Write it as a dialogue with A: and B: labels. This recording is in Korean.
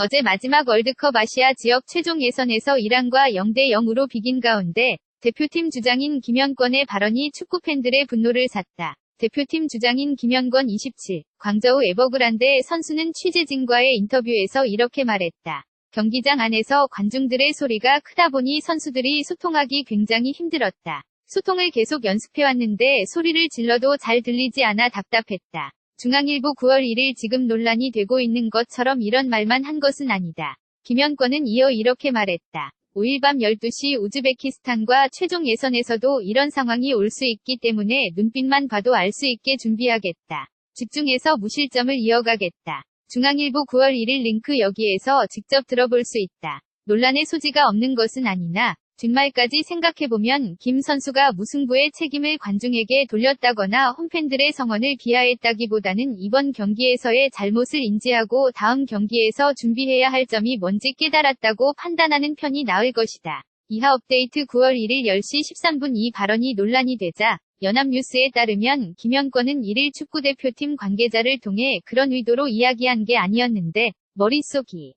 A: 어제 마지막 월드컵 아시아 지역 최종 예선에서 이란과 0대 0으로 비긴 가운데 대표팀 주장인 김현권의 발언이 축구 팬들의 분노를 샀다. 대표팀 주장인 김현권 27, 광저우 에버그란데 선수는 취재진과의 인터뷰에서 이렇게 말했다. 경기장 안에서 관중들의 소리가 크다 보니 선수들이 소통하기 굉장히 힘들었다. 소통을 계속 연습해왔는데 소리를 질러도 잘 들리지 않아 답답했다. 중앙일보 9월 1일 지금 논란이 되고 있는 것처럼 이런 말만 한 것은 아니다. 김현권은 이어 이렇게 말했다. 5일 밤 12시 우즈베키스탄과 최종 예선에서도 이런 상황이 올 수 있기 때문에 눈빛만 봐도 알 수 있게 준비하겠다. 집중해서 무실점을 이어가겠다. 중앙일보 9월 1일 링크 여기에서 직접 들어볼 수 있다. 논란의 소지가 없는 것은 아니나 뒷말까지 생각해보면 김 선수가 무승부의 책임을 관중에게 돌렸다거나 홈팬들의 성원을 비하했다기보다는 이번 경기에서의 잘못을 인지하고 다음 경기에서 준비해야 할 점이 뭔지 깨달았다고 판단하는 편이 나을 것이다. 이하 업데이트 9월 1일 10시 13분 이 발언이 논란이 되자 연합뉴스에 따르면 김영권은 1일 축구대표팀 관계자를 통해 그런 의도로 이야기한 게 아니었는데 머릿속이